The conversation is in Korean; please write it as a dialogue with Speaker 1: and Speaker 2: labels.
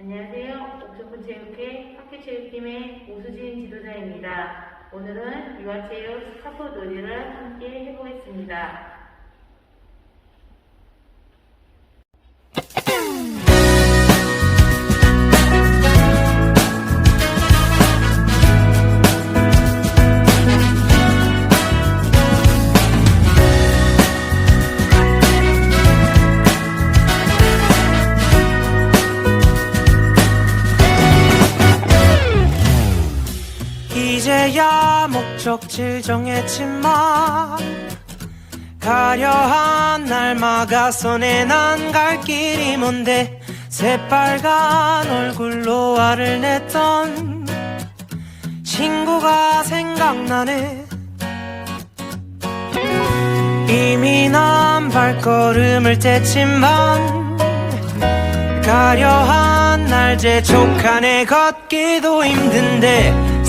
Speaker 1: 안녕하세요. 옥천군체육회 학교체육팀의 오수진 지도자입니다. 오늘은 유아체육 스카프 놀이를 함께 해보겠습니다.
Speaker 2: 이제야 목적지를 정했지만 가려한 날 막아서 내난 갈 길이 뭔데 새빨간 얼굴로 화를 냈던 친구가 생각나네. 이미 난 발걸음을 뗐지만 가려한 날 재촉하네. 걷기도 힘든데